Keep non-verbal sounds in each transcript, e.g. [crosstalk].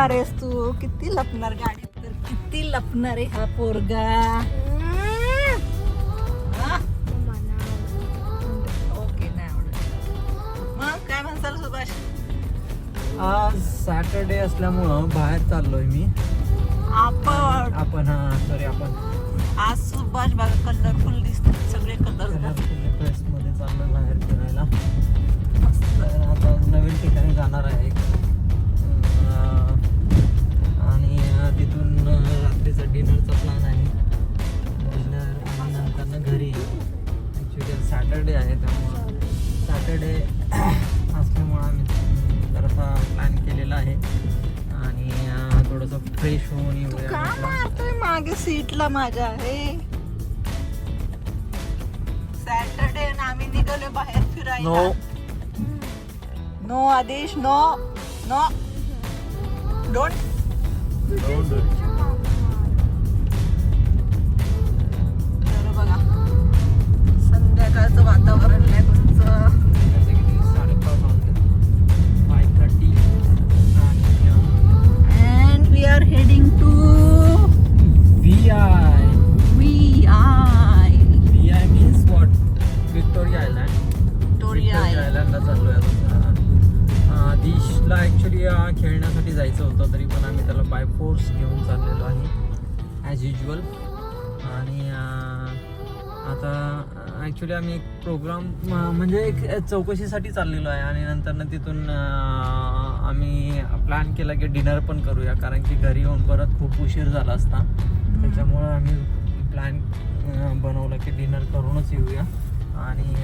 लपणार आहेस तू? किती लपणार गाडीत तर किती लपणार आहे हा पोरगा? ओके नाही आवडत. मग काय म्हणसाल सुभाष? आज सॅटरडे असल्यामुळं बाहेर चाललोय मी. आपण. आपण हा सॉरी आपण. आज सुभाष बघा कलरफुल दिसतात सगळे कलर ड्रेस मध्ये चाललोय बाहेर फिरायला. आता नवीन ठिकाणी जाणार आहे. रात्रीचा डिनरचा प्लॅन आहे. डिनर आणि नंतर घरी. ॲक्च्युली सॅटरडे आहे त्यामुळं सॅटरडे [clears throat] असल्यामुळं आम्ही जरासा प्लॅन केलेला आहे. आणि थोडंसं फ्रेश होऊन येऊया. मारतोय मागे सीटला माझ्या हे? सॅटरडे आम्ही निघालो बाहेर फिरायला. No no Adesh no no don't Don't आणि and we are heading to V I V I V I means what Victoria Island Victoria आयलँडला चाललोय आता दिशला ॲक्च्युली खेळण्यासाठी जायचं होतं तरी पण आम्ही त्याला बाय फोर्स घेऊन चाललेलो आहे ॲज युजल आणि आता ॲक्च्युली आम्ही एक प्रोग्राम म्हणजे एक चौकशीसाठी चाललेलो आहे आणि नंतर तिथून आम्ही प्लॅन केला की डिनर पण करूया कारण की घरी येऊन परत खूप उशीर झाला असता. त्याच्यामुळं आम्ही प्लॅन बनवलं की डिनर करूनच येऊया. आणि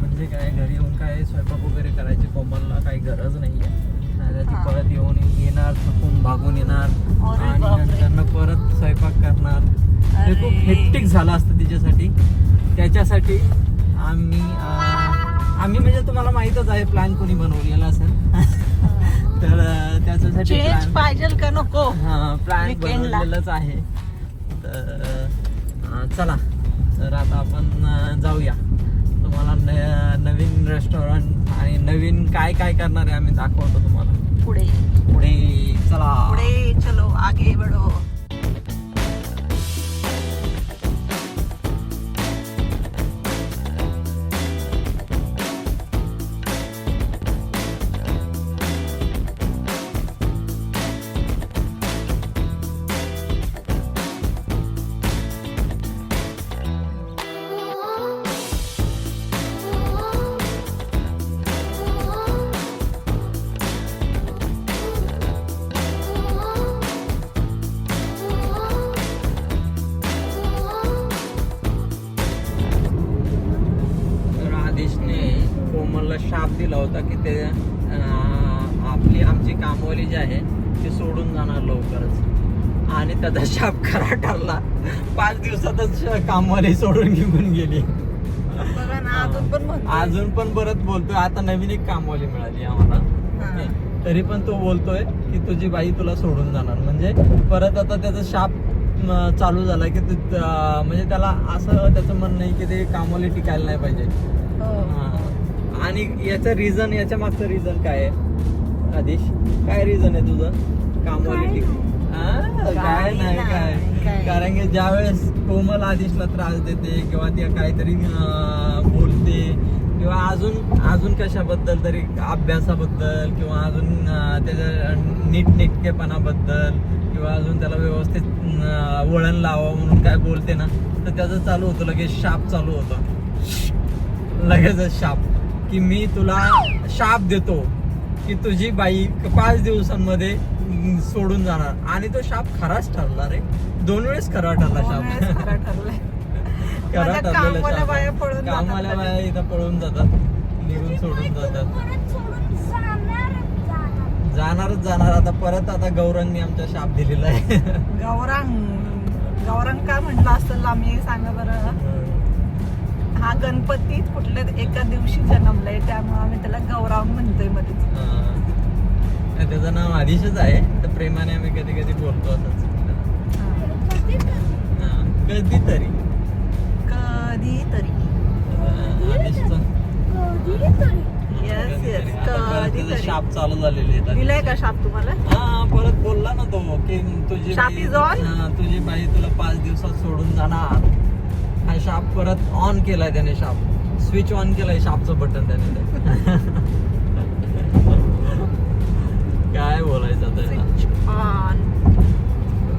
म्हणजे काय घरी येऊन काय स्वयंपाक वगैरे करायची कोमलला काही गरज नाही आहे ती हा. परत येऊन येणार थकून भागून येणार आणि. नंतर परत स्वयंपाक करणार ते खूप. हेक्टिक झालं असतं तिच्यासाठी त्याच्यासाठी आम्ही आम्ही म्हणजे तुम्हाला माहीतच आहे प्लॅन कोणी बनवलेला असेल [laughs] तर त्याच्यासाठी पाहिजे का नको हा प्लॅन. बनवलेलंच आहे तर चला तर आता आपण जाऊया तुम्हाला न- नवीन रेस्टॉरंट आणि नवीन काय काय करणार आहे आम्ही दाखवतो तुम्हाला. पुढे. पुढे चला. पुढे चलो आगे बढो. ते अं, आपली आमची कामवाली जी आहे ती सोडून जाणार लवकरच. आणि त्याचा शाप खरा ठरला पाच दिवसातच कामवाली सोडून निघून गेली. अजून पण परत बोलतोय. आता नवीन एक कामवाली मिळाली आम्हाला. तरी पण तो बोलतोय की तुझी बाई तुला सोडून जाणार. म्हणजे परत आता त्याचा शाप चालू झाला की तू म्हणजे त्याला असं त्याचं म्हणणं आहे की ते कामवाली टिकायला नाही पाहिजे. हा. आणि याचं रिझन याच्या मागचं रिझन काय आहे? आदेश काय रिझन आहे तुझं? कामवाली काय नाही. काय. कारण की ज्यावेळेस कोमल आदेशला त्रास देते किंवा ती काहीतरी बोलते किंवा अजून अजून कशाबद्दल तरी अभ्यासाबद्दल किंवा अजून त्याच्या नीटनेटकेपणाबद्दल किंवा अजून त्याला व्यवस्थित वळण लावावं म्हणून काय बोलते ना तर त्याचं चालू होतं लगेच शाप चालू होतं. लगेचच शाप. की मी तुला शाप देतो की तुझी बाई पाच दिवसांमध्ये सोडून जाणार. आणि तो शाप खराच ठरला रे. दोन वेळेस खरा ठरला शाप. खरं [laughs] ठरलेला कामवाल्या शाप. बाया इथं पळून जातात. निघून सोडून जातात. जाणारच जाणार. जाणारच जाणार. आता परत आता गौरांनी आमचा शाप दिलेला आहे. गौरांग गौरांग काय म्हटलं असतं? आम्ही सांगा बरं. हा गणपती कुठल्या एका दिवशी जन्मलाय त्यामुळे आम्ही त्याला गौरांग म्हणतोय मध्येच. त्याचं नाव आदिशच आहे तर प्रेमाने आम्ही कधी कधी बोलतो असंच. कधी हा. कधीतरी. क- कधीतरी आदिशचं. कधीतरी Yes, yes. आता परत त्याचे कधीतरी. शाप चालू झालेले आहेत दिलाय का शाप तुम्हाला? हा परत बोलला ना तो की तुझी शाप बाई- is on? हा, तुझी बाई तुला पाच दिवसात सोडून जाणार. हा शाप परत ऑन केलाय त्याने शाप. स्विच ऑन केलाय शापचं बटन त्याने. काय बोलायचं आता याला? स्विच ऑन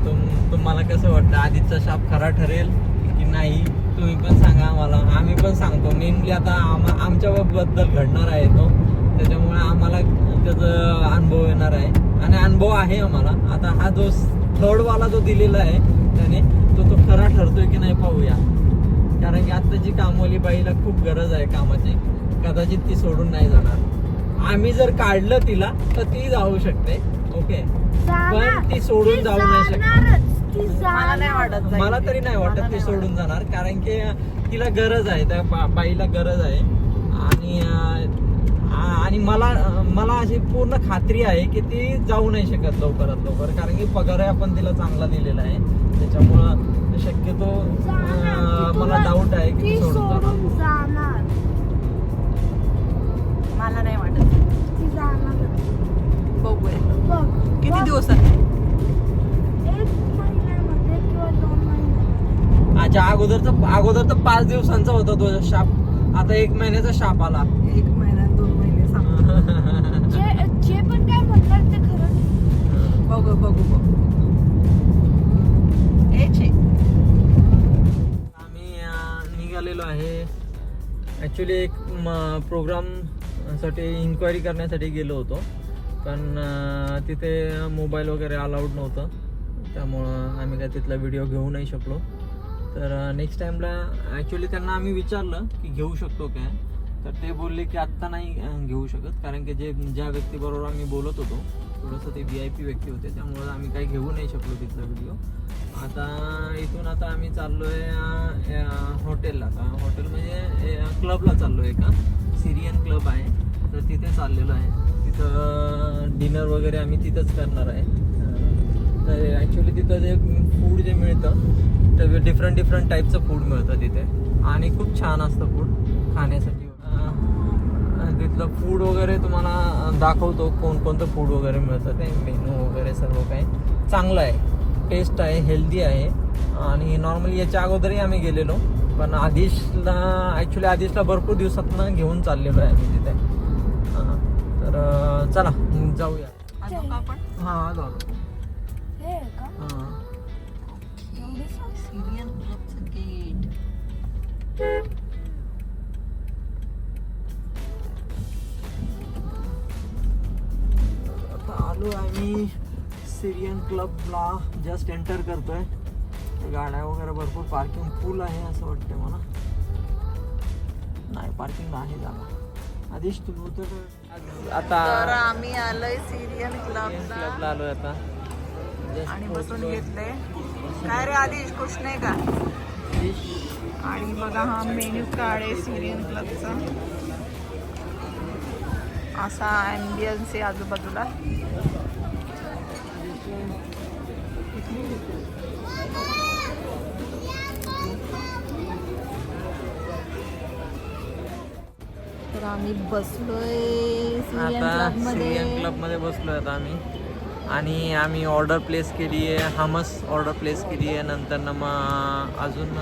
तुम तुम्हाला कसं वाटतं? आधीचा शाप खरा ठरेल की नाही? तुम्ही पण सांगा आम्हाला. आम्ही पण सांगतो. मेनली आता आम- आमच्या बद्दल घडणार आहे तो. त्याच्यामुळे आम्हाला त्याचा अनुभव येणार आहे. आणि अनुभव आहे आम्हाला. आता हा जो थर्ड वाला जो दिलेला आहे त्याने तो तो खरा ठरतोय की नाही पाहूया. कारण की आत्ताची कामवाली बाईला खूप गरज आहे कामाची. कदाचित ती सोडून नाही जाणार. आम्ही जर काढलं तिला तर ती जाऊ शकते. ओके जाणार. ती सोडून जाऊ नाही शकत. मला. तरी नाही वाटत ती सोडून जाणार. कारण की तिला गरज आहे. त्या बा- बाईला गरज आहे. आणि आणि मला मला अशी पूर्ण खात्री आहे की ती जाऊ नाही शकत लवकरात लवकर. कारण की पगार आपण तिला चांगला दिलेला आहे. त्याच्यामुळं शक्यतो मला डाऊट आहे की सोडून जाणार. मला नाही वाटत. ती जाणार. बघूया. बघ किती बघ. दिवसात? एक महिन्यामध्ये किंवा दोन महिन्यामध्ये. अच्छा अगोदरचं अगोदर तर पाच दिवसांचा होता तो शाप. आता एक महिन्याचा शाप आला. एक महिना दोन महिने [laughs] सांगतो जे जे पण काय म्हणतात ते खरं. बघू बघू बघू. आहे. ॲक्च्युली एक म प्रोग्रामसाठी इन्क्वायरी करण्यासाठी गेलो होतो. पण तिथे मोबाईल वगैरे अलाउड नव्हतं. त्यामुळं आम्ही काय तिथला व्हिडिओ घेऊ नाही शकलो. तर नेक्स्ट टाईमला ॲक्च्युली त्यांना आम्ही विचारलं की घेऊ शकतो काय. तर ते बोलले की आत्ता नाही घेऊ शकत. कारण की जे ज्या व्यक्तीबरोबर आम्ही बोलत होतो थोडंसं ते व्ही आय पी व्यक्ती होते. त्यामुळं आम्ही काही घेऊ नाही शकलो तिथला व्हिडिओ आता इथून आता आम्ही चाललोय आहे हॉटेलला आता हॉटेल म्हणजे क्लबला क्लबला चाललोय का? सिरियन क्लब आहे. तर तिथे चाललेलो आहे. तिथं डिनर वगैरे आम्ही तिथंच करणार आहे. तर ॲक्च्युली तिथं जे फूड जे मिळतं तर डिफरंट डिफरंट टाईपचं फूड मिळतं तिथे. आणि खूप छान असतं फूड खाण्यासाठी. अं, तिथलं फूड वगैरे तुम्हाला दाखवतो कोणकोणतं फूड वगैरे मिळतं ते मेनू वगैरे सर्व काही. चांगलं आहे. टेस्ट आहे हेल्दी आहे. आणि नॉर्मली याच्या अगोदरही आम्ही गेलेलो. पण आदिशला ॲक्च्युली आदिशला भरपूर दिवसातनं घेऊन चाललेलो आहे आम्ही तिथे. हां. तर चला जाऊया. आपण? हां हे आता आलो आम्ही सिरियन क्लबला जस्ट एंटर करतोय. गाड्या वगैरे भरपूर पार्किंग फुल आहे असं वाटतंय मला. नाही पार्किंग आहे जागा आधीच तू तर आता आम्ही आलोय सिरियन क्लबला आलोय आता. आणि बसून पोहोचलोय. घेतले काय रे आधीच खुश नाही का? आणि बघा हा मेन्यू कार्ड आहे सिरियन क्लबचा असा ॲम्बियन्स आहे आजूबाजूला. तर आम्ही बसलोय क्लबमध्ये बसलोय आता आम्ही. आणि आम्ही ऑर्डर प्लेस केली आहे हमस ऑर्डर प्लेस केली आहे नंतर ना मग अजून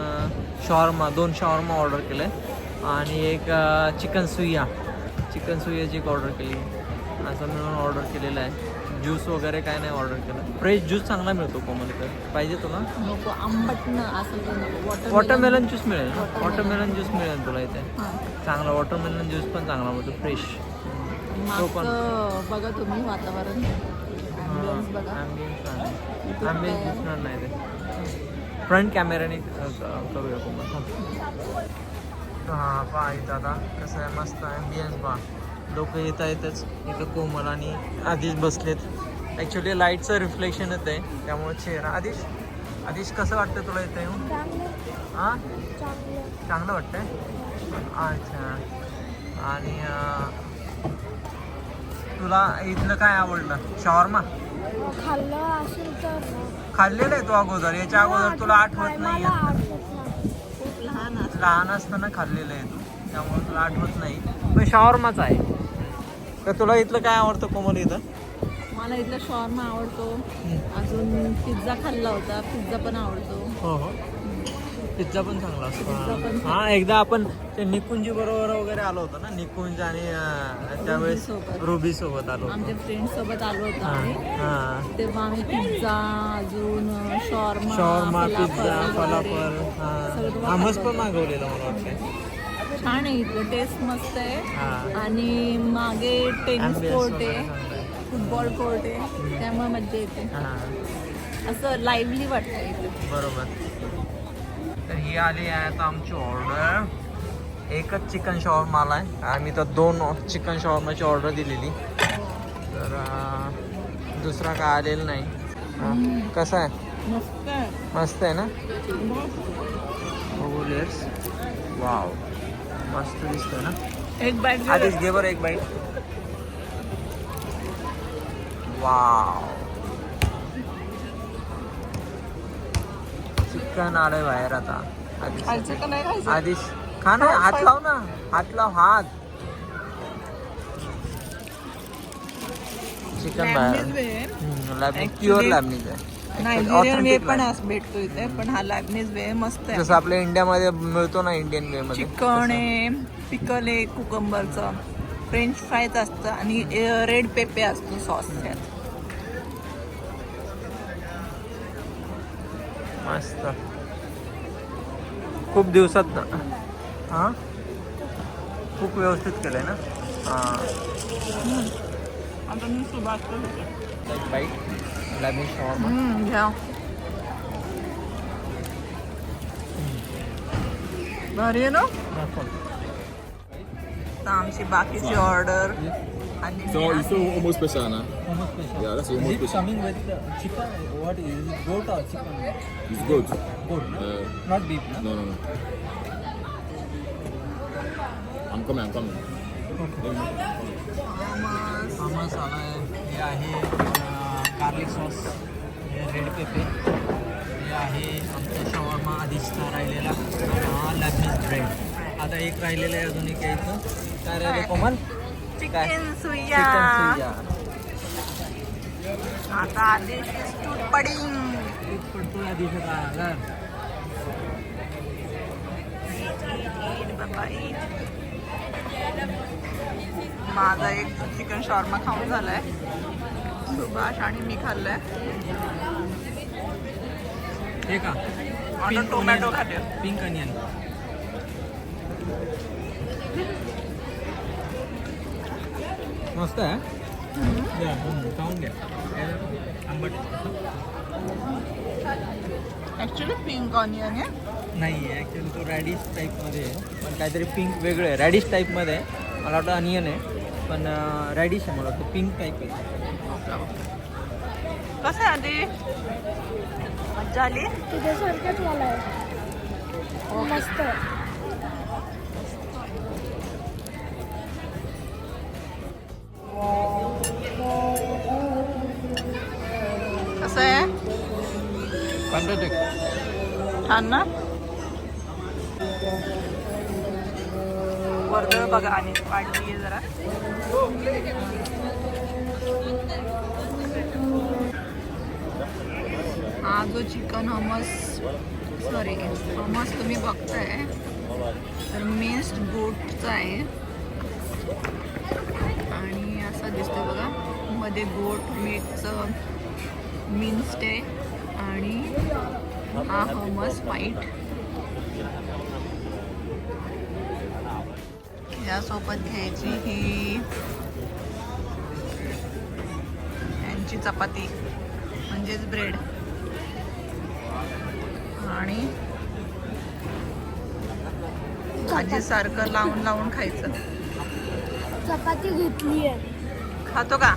शॉर्मा दोन शॉर्मा ऑर्डर केलं आहे आणि एक चिकन सुया चिकन सुयाची एक ऑर्डर केली. असं मिळून ऑर्डर केलेलं आहे. ज्यूस वगैरे काय नाही ऑर्डर केलं. फ्रेश ज्यूस चांगला मिळतो कोमल इथं पाहिजे तुला नको आंबट न असं वॉटरमेलन ज्यूस मिळेल. वॉटरमेलन ज्यूस मिळेल तुला इथे. चांगला वॉटरमेलन ज्यूस पण चांगला मिळतो. फ्रेश तो पण. बघा तुम्ही वातावरण. दिसणार नाही ते. फ्रंट कॅमेऱ्याने अ, क- करूया कोमल. हां पहा इथं आता कसं आहे मस्त ॲम्बियन्स पहा. लोक येत आहेतच इथं कोमल आणि आधीच बसलेत. ॲक्च्युली लाईटचं रिफ्लेक्शन येत आहे त्यामुळे चेहरा. आधीश आधीश कसं वाटतं तुला इथं येऊन? चांगलं. हां? चांगलं. वाटतंय? अच्छा. आणि तुला इथलं काय आवडलं? शॉर्मा? खाल्लं असेल तर. खाल्लेलं आहे तू अगोदर याच्या अगोदर तुला आठवत नाही. लहान असं लहान असताना खाल्लेलं आहे तू. त्यामुळे तुला आठवत नाही. पण शॉर्माच आहे. तर तुला इथलं काय आवडतं कोमल इथं? मला इथला शॉर्मा आवडतो. अजून पिझ्झा खाल्ला होता. पिझ्झा पण आवडतो. हो हो. पिझ्झा पण चांगला असतो. हा. एकदा आपण ते निकुंजी बरोबर वगैरे आलो होतो ना निकुंज आणि त्यावेळेस. रुबी सोबत आलो आमच्या फ्रेंड सोबत आलो होतो तेव्हा आम्ही पिझ्झा अजून शॉर्मा शॉर्मा पिझ्झा फलाफल खाल्लं पण. मागवलेलं मला वाटतं छान आहे इथलं टेस्ट मस्त आहे. आणि मागे टेनिस कोर्ट आहे. फुटबॉल कोर्ट आहे. त्यामुळे मज्जा येते. हा. असं लाईव्हली वाटतं इथे बरोबर. तर ही आली आहे आता आमची ऑर्डर एकच चिकन शॉर्मा आला आहे. आम्ही तर दोन चिकन शॉर्माची ऑर्डर दिलेली. तर दुसरा काय आलेला नाही. हा, कसा आहे? मस्त आहे. मस्त आहे ना? बघू लेट्स वाव मस्त दिसतोय ना? एक बाईट आधीच घे बरं एक बाईट वाव चिकन आलंय बाहेर आता. आधीच खायचं का नाही खायचं? आधीच खा ना हात लाव ना. हात लाव हात. चिकन बाहेर. Actually, प्युअर लॅबनीज आहे. नायजेरियन वे Authentic पण. अस भेटतो इथे पण हा लॅबनीज वे मस्त आहे. जसं आपल्या इंडियामध्ये मिळतो ना इंडियन वे मध्ये. चिकन आहे पिकल आहे कुकंबरचं फ्रेंच फ्राईज असतं आणि रेड पेपे असतो सॉस त्यात. मस्त. खूप दिवसात हा खूप व्यवस्थित केलंय ना हा भारी आहे ना तर आमची बाकीची order So it's almost special, na? Yeah, that's almost special. coming with chicken what is it goat or chicken It's good. goat Uh, not beef no, no, no. I'm coming. I'm coming. आला आहे हे आहे garlic sauce हे red पेपे हे आहे आमचा shawarma आधीचचा राहिलेला आणि हा लॅबनीज ब्रेड आता एक राहिलेलं आहे अजून एक यायचं काय राहिलं कोमल काय? चिकन सुया चिकन सुया आता आधी टूट पडिंग एक पडतो या दिवसात आला माझा एक चिकन शॉर्मा खाऊन झालाय. सुभाष आणि मी खाल्लाय. हे का? आता टोमॅटो खाते. पिंक अनियन मस्त आहे खाऊन घ्या आंबट. ऍक्च्युली पिंक ऑनियन आहे. नाही ॲक्च्युली तो रॅडिश टाईपमध्ये आहे. पण काहीतरी पिंक वेगळं आहे. रॅडिश टाईपमध्ये आहे. मला वाटतं अनियन आहे. पण रॅडिश आहे मला वाटतं. पिंक टाईप आहे. कसं आहे आधी? मज्जा आली? तुझ्यासारखंच मला आहे. मस्त छान ना वर्दळ बघा आणि वाढली आहे जरा. हा जो चिकन हमस सॉरी हमस तुम्ही बघताय तर मिन्स्ड गोटचा आहे. आणि असा दिसतो बघा मध्ये गोट मीठचं मिन्स्ड आहे. आणि हा हमस व्हाईट यासोबत घ्यायची ही यांची चपाती म्हणजेच ब्रेड आणि भाजीसारखं लावून लावून खायचं. चपाती घेतली आहे. खातो का?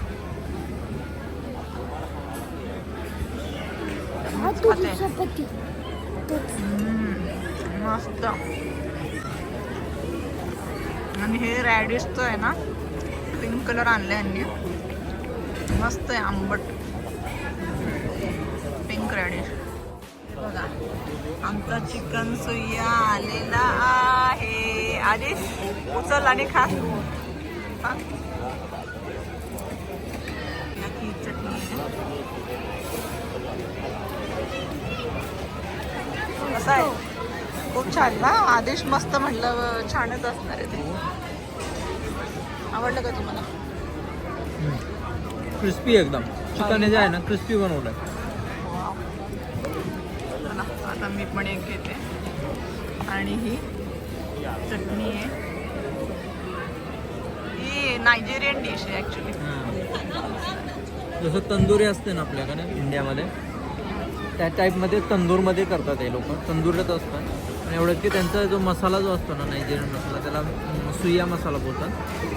खाते. मस्त आणि हे रॅडिशचं आहे ना पिंक कलर आणले यांनी मस्त आहे आंबट पिंक रॅडिश बघा आमचा चिकन सुया आलेला आहे आधीच उचल आणि खा हा. चटणी कसं आहे. खूप छान ना? आदेश मस्त म्हटलं छानच असणार आहे ते. आवडलं का तुम्हाला? क्रिस्पी एकदम. चिकन जे आहे ना क्रिस्पी बनवलं आता मी पण एक घेते. आणि ही चटणी आहे. ही नायजेरियन डिश आहे ॲक्च्युली जसं तंदुरी असते ना आपल्याकडे इंडियामध्ये त्या टाईपमध्ये तंदूरमध्ये करतात हे लोक. तंदुरीत असतात. आणि एवढं की त्यांचा जो मसाला जो असतो ना नायजेरियन मसाला त्याला सुया मसाला बोलतात.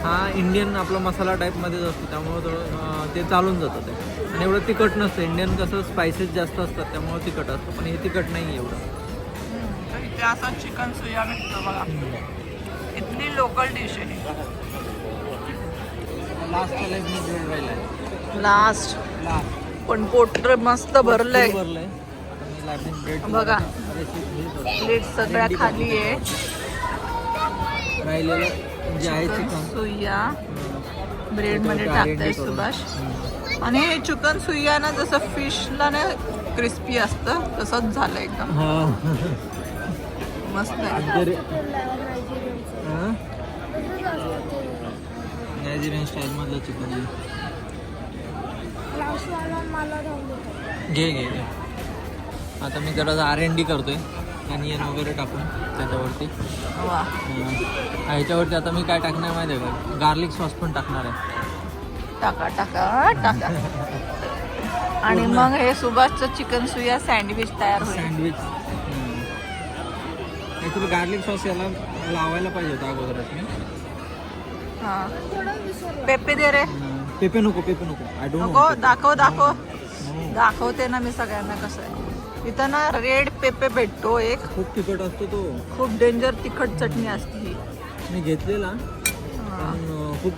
हा इंडियन आपला मसाला टाईपमध्येच असतो. त्यामुळं थोडं ते चालून जातं ते. आणि एवढं तिखट नसतं. इंडियन कसं स्पायसेस जास्त असतात त्यामुळं तिखट असतं. पण हे तिखट नाही आहे एवढं. तर इथे असा चिकन सुया भेटतो बघा. इथली लोकल डिश आहे. लास्ट लास्ट पण पोट मस्त भरलंय. बघा. प्लेट सगळ्या खाली आहे. राहिलेलं जे आहे चिकन सुया ब्रेडमध्ये टाकताय सुभाष. आणि हे चिकन सुया ना जसं फिशला ना क्रिस्पी असतं तसंच झालं एकदम. मस्त आहे. नायजेरियन स्टाईल मधलं चिकन घे घे घे. आता मी जरा आर एन डी करतोय. अनियन वगैरे टाकून त्याच्यावरती. ह्याच्यावरती आता मी काय टाकणार माहिती आहे का? गार्लिक सॉस पण टाकणार आहे. टाका टाका टाका. आणि मग हे सुभाषचं चिकन सुया सँडविच तयार सँडविच ॲक्च्युली गार्लिक सॉस याला लावायला पाहिजे होता अगोदरच. मी हा. पेपे दे रे. पेपे नको पेपे नको. आय नको डोंट दाखव दाखव. दाखवते ना मी सगळ्यांना कसं आहे. इथं ना रेड पेपे भेटतो एक. खूप तिखट असतो तो. खूप डेंजर तिखट चटणी असते ही. मी घेतलेला. पण खूप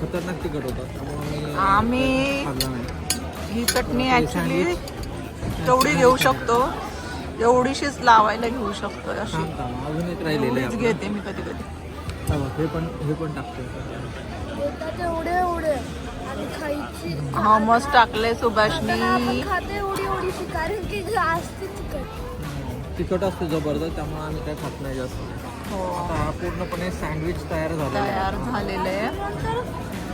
खतरनाक तिखट होता. त्यामुळे मी आम्ही खाल्ला नाही. ही चटणी ऍक्च्युली तेवढी घेऊ शकतो. एवढीशीच लावायला घेऊ शकतो अशी. थांब थांब. अजून एक राहिलेलं एवढीच आहे घेते मी कधी कधी. हा पण हे पण टाकतो. येतात एवढे. खायची. हमस टाकले सुभाषनी. खाते एवढी एवढीशी कारण की असते तिखट. तिखट असते जबरदस्त त्यामुळे आम्ही काय खात नाही जास्त. हो. आता हा पूर्णपणे सँडविच तयार झालेला आहे तयार झालेले आहे नंतर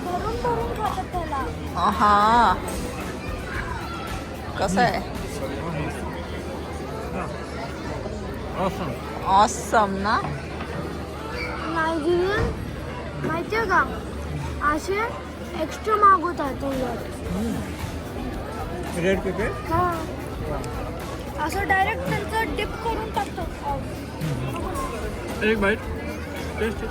भरून भरून खातात त्याला. हा कसं आहे? Awesome. ऑसम ना? नायजेरियन माहितीये का? असे एक्स्ट्रा मागवतात रेड पेपर हा. असं डायरेक्ट त्यांचं डिप करून टाकतात. एक बाईट टेस्ट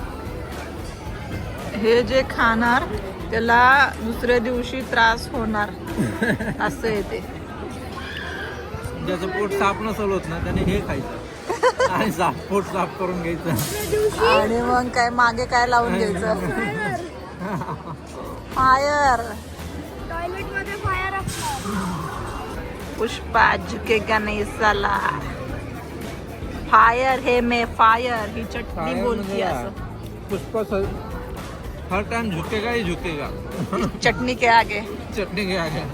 हे जे खाणार त्याला दुसऱ्या दिवशी त्रास होणार. [laughs] असं येते ज्याचं पोट साफ नसल होत ना त्याने हे खायचं. आणि साफ पोट साफ करून घ्यायचं. आणि मग काय मागे काय लावून घ्यायचं? [laughs] फायर। टॉयलेट मध्ये फायर पुष्पा झुकेगा नहीं साला। फायर हे मे फायर ही चटणी बोलती असं पुष्पा सर हर टाइम झुकेगा ही झुकेगा। चटणी के आगे। चटणी घ्या घ्या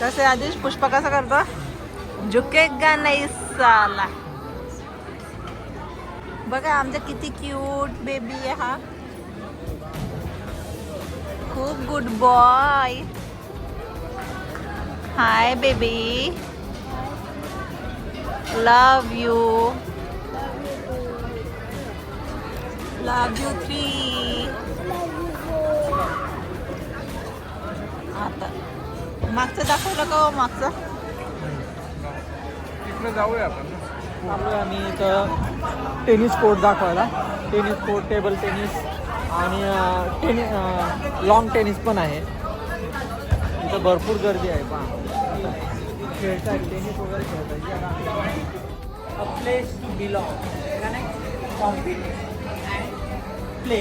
कसे आदेश? पुष्पा कसं करतो? झुकेगा नाही साला। बघा आमचा किती क्यूट बेबी आहे हा। खूप good boy hi baby love you love you three आता. मागचं दाखवलं का हो मागचं? जाऊया आपण. आम्ही इथं टेनिस कोर्ट दाखवायला. टेनिस कोर्ट टेबल टेनिस आणि टेनिस लॉंग टेनिस पण आहे. इथं भरपूर गर्दी आहे पहा. खेळतात टेनिस वगैरे खेळतात a place to belong compete play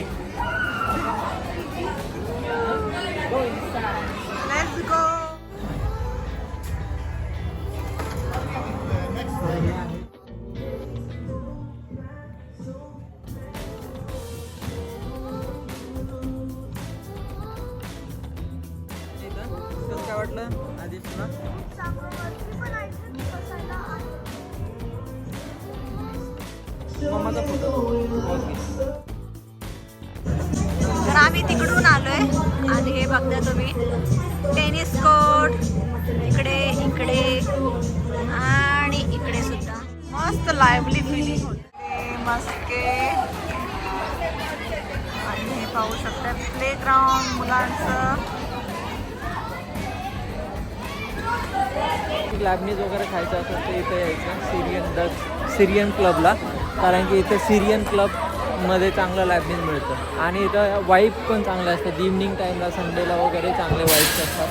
वाटलं आधी तुला मम्माचा फोटो तर आम्ही तिकडून आलोय. आणि हे बघता तुम्ही. टेनिस कोर्ट इकडे इकडे आणि इकडे सुद्धा. मस्त लाईव्हली फिलिंग होते मस्के आणि हे पाहू शकता प्ले ग्राउंड मुलांचं. लॅबनीज वगैरे खायचं असेल तर इथे यायचं सिरियन डच सिरियन क्लबला कारण की इथे सिरियन क्लबमध्ये चांगलं लॅबनीज मिळतं. आणि इथं वाईफ पण चांगले असतात. इव्हनिंग टाईमला संडेला वगैरे चांगले वाईफ्स असतात.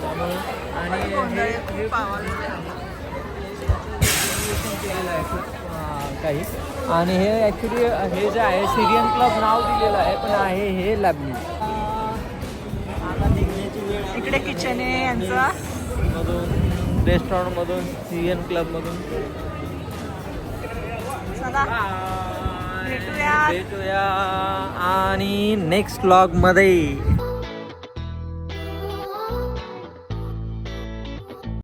त्यामुळे आणि हे- केलेलं आहे खूप काही. आणि हे ॲक्च्युली हे जे आहे सिरियन क्लब नाव दिलेलं आहे पण आहे हे लॅबनीज आता निघण्याची वेळ आली इकडे किचन आहे यांचं. मधून रेस्टॉरंटमधून सिरियन क्लबमधून. चला. भेटूया. आणि नेक्स्टमध्ये